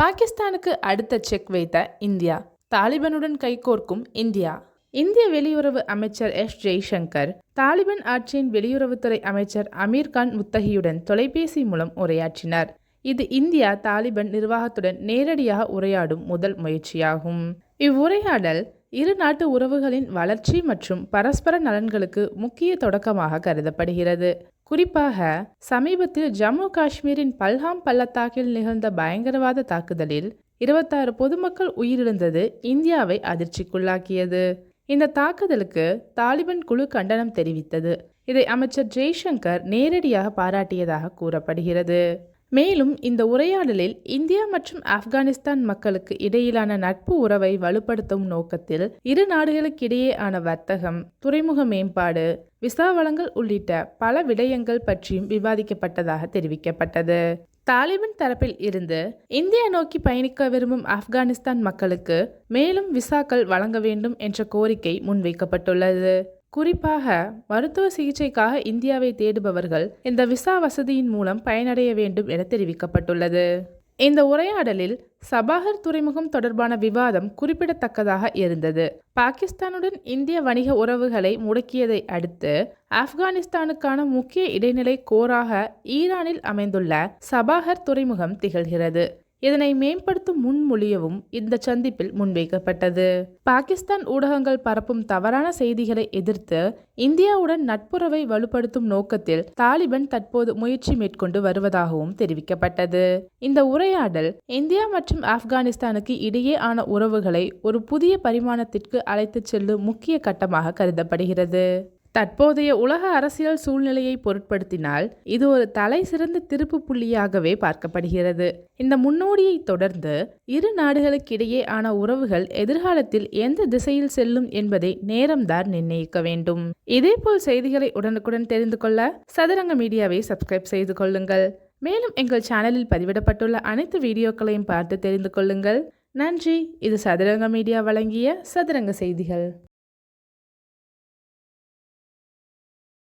பாகிஸ்தானுக்கு அடுத்த செக் வைத்த இந்தியா. தாலிபனுடன் கைகோர்க்கும் இந்தியா. இந்திய வெளியுறவு அமைச்சர் எஸ். ஜெய்சங்கர் தாலிபான் ஆட்சியின் வெளியுறவுத்துறை அமைச்சர் அமீர்கான் முத்தகியுடன் தொலைபேசி மூலம் உரையாற்றினார். இது இந்தியா தாலிபான் நிர்வாகத்துடன் நேரடியாக உரையாடும் முதல் முயற்சியாகும். இவ்வுரையாடல் இரு நாட்டு உறவுகளின் வளர்ச்சி மற்றும் பரஸ்பர நலன்களுக்கு முக்கிய தொடக்கமாக கருதப்படுகிறது. குறிப்பாக சமீபத்தில் ஜம்மு காஷ்மீரின் பல்ஹாம் பள்ளத்தாக்கில் நிகழ்ந்த பயங்கரவாத தாக்குதலில் இருபத்தாறு பொதுமக்கள் உயிரிழந்தது இந்தியாவை அதிர்ச்சிக்குள்ளாக்கியது. இந்த தாக்குதலுக்கு தாலிபான் குழு கண்டனம் தெரிவித்தது. இதை அமைச்சர் ஜெய்சங்கர் நேரடியாக பாராட்டியதாக கூறப்படுகிறது. மேலும் இந்த உரையாடலில் இந்தியா மற்றும் ஆப்கானிஸ்தான் மக்களுக்கு இடையிலான நட்பு உறவை வலுப்படுத்தும் நோக்கத்தில் இரு நாடுகளுக்கிடையேயான வர்த்தகம் துறைமுக மேம்பாடு விசா வளங்கள் உள்ளிட்ட பல விடயங்கள் பற்றியும் விவாதிக்கப்பட்டதாக தெரிவிக்கப்பட்டது. தாலிபான் தரப்பில் இருந்து இந்தியா நோக்கி பயணிக்க விரும்பும் ஆப்கானிஸ்தான் மக்களுக்கு மேலும் விசாக்கள் வழங்க வேண்டும் என்ற கோரிக்கை முன்வைக்கப்பட்டுள்ளது. குறிப்பாக மருத்துவ சிகிச்சைக்காக இந்தியாவை தேடுபவர்கள் இந்த விசா வசதியின் மூலம் பயனடைய வேண்டும் என தெரிவிக்கப்பட்டுள்ளது. இந்த உரையாடலில் சபாகர் துறைமுகம் தொடர்பான விவாதம் குறிப்பிடத்தக்கதாக இருந்தது. பாகிஸ்தானுடன் இந்திய வணிக உறவுகளை முடக்கியதை அடுத்து ஆப்கானிஸ்தானுக்கான முக்கிய இடைநிலை கோராக ஈரானில் அமைந்துள்ள சபாகர் துறைமுகம் திகழ்கிறது. இதனை மேம்படுத்தும் முன்மொழியவும் இந்த சந்திப்பில் முன்வைக்கப்பட்டது. பாகிஸ்தான் ஊடகங்கள் பரப்பும் தவறான செய்திகளை எதிர்த்து இந்தியாவுடன் நட்புறவை வலுப்படுத்தும் நோக்கத்தில் தாலிபன் தற்போது முயற்சி மேற்கொண்டு வருவதாகவும் தெரிவிக்கப்பட்டது. இந்த உரையாடல் இந்தியா மற்றும் ஆப்கானிஸ்தானுக்கு இடையே ஆன உறவுகளை ஒரு புதிய பரிமாணத்திற்கு அழைத்துச் செல்லும் முக்கிய கட்டமாக கருதப்படுகிறது. தற்போதைய உலக அரசியல் சூழ்நிலையை பொருட்படுத்தினால் இது ஒரு தலை சிறந்த திருப்பு புள்ளியாகவே பார்க்கப்படுகிறது. இந்த முன்னோடியை தொடர்ந்து இரு நாடுகளுக்கிடையே ஆன உறவுகள் எதிர்காலத்தில் எந்த திசையில் செல்லும் என்பதை நேரம்தான் நிர்ணயிக்க வேண்டும். இதேபோல் செய்திகளை உடனுக்குடன் தெரிந்து கொள்ள சதுரங்க மீடியாவை சப்ஸ்கிரைப் செய்து கொள்ளுங்கள். மேலும் எங்கள் சேனலில் பதிவிடப்பட்டுள்ள அனைத்து வீடியோக்களையும் பார்த்து தெரிந்து கொள்ளுங்கள். நன்றி. இது சதுரங்க மீடியா வழங்கிய சதுரங்க செய்திகள்.